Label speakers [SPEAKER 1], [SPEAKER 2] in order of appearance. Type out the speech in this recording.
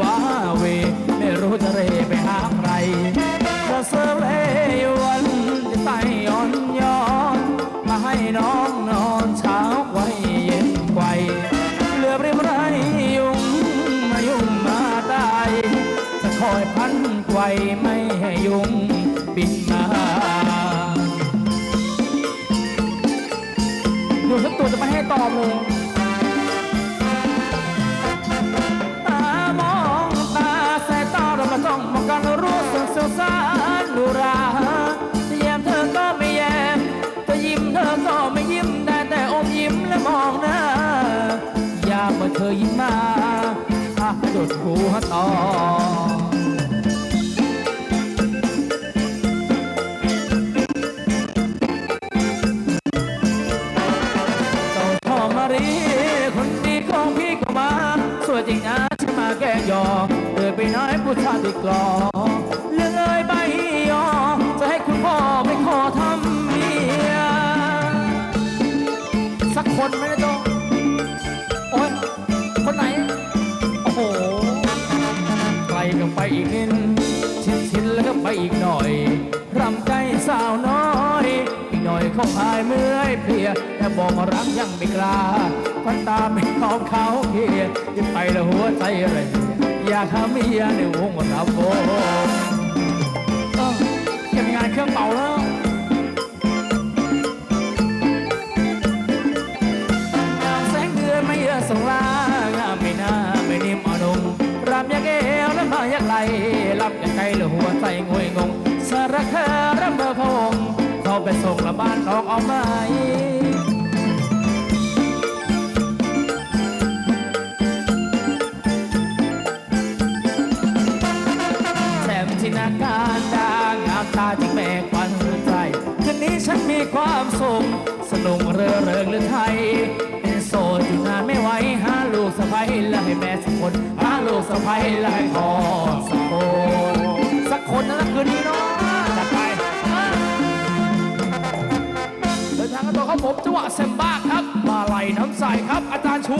[SPEAKER 1] ว้าเว ไม่รู้จะเร่ไปหาใครจะเสร์ฟเลยวันจะไต่ย้อนย้อน มาให้น้องนอนเช้าไว้เย็นไกวเหลือบริมไรยุงมายุ่งมาได้ จะคอยพันไกวไม่ให้ยุงบินมาดูสักตัวจะไม่ให้ตอบเลย เธอยิ้มมาถ้าหยุดหัวต่อเจ้าพ่อมารีคนดีของพี่ก็มาสวยจริงนะฉันมาแกล้งยอเดินไปน้อยผู้ชายติดกลอเรื่องเอ้ยใบยอจะให้คุณพ่อไปขอทำเมียสักคนไหมนะโจโอ้ย คนไหน โอ้โหไกลกันไปอีกนิดชิดชิดแล้วก็ไปอีกหน่อยรำใจสาวน้อย อีกหน่อยเขาพายเมื่อยเพลียแต่บอกว่ารักยังไม่กล้าพันตาไม่ตอบเขาเพียยิ่งไปแล้วหัวใจอะไรอยากหาเมียในวงระโบเออเก็บงานเครื่องเป่าแล้วำยากเอวและมายากไหลรับอยากไกลหลือหัวใจงวยงงสารคารำเบอพะวงเข้าไปส่งละบ้านน้องเอาไหมแจ่มจินตนาการดางามตาจึงแม่ควันใจ คืนนี้ฉันมีความสุขสนุกเรือเริงหรือไทยเป็นโสดอยู่นานไม่ไหวหาลูกสะใภ้และให้แม่สักคน สะใภ้และให้พ่อสักคนสักคนนะคืนนี้เนาะจัดไปเดินทางกันต่อครับผมจังหวะเซมบ้าครับมาไหลน้ำใสครับอาจารย์ชู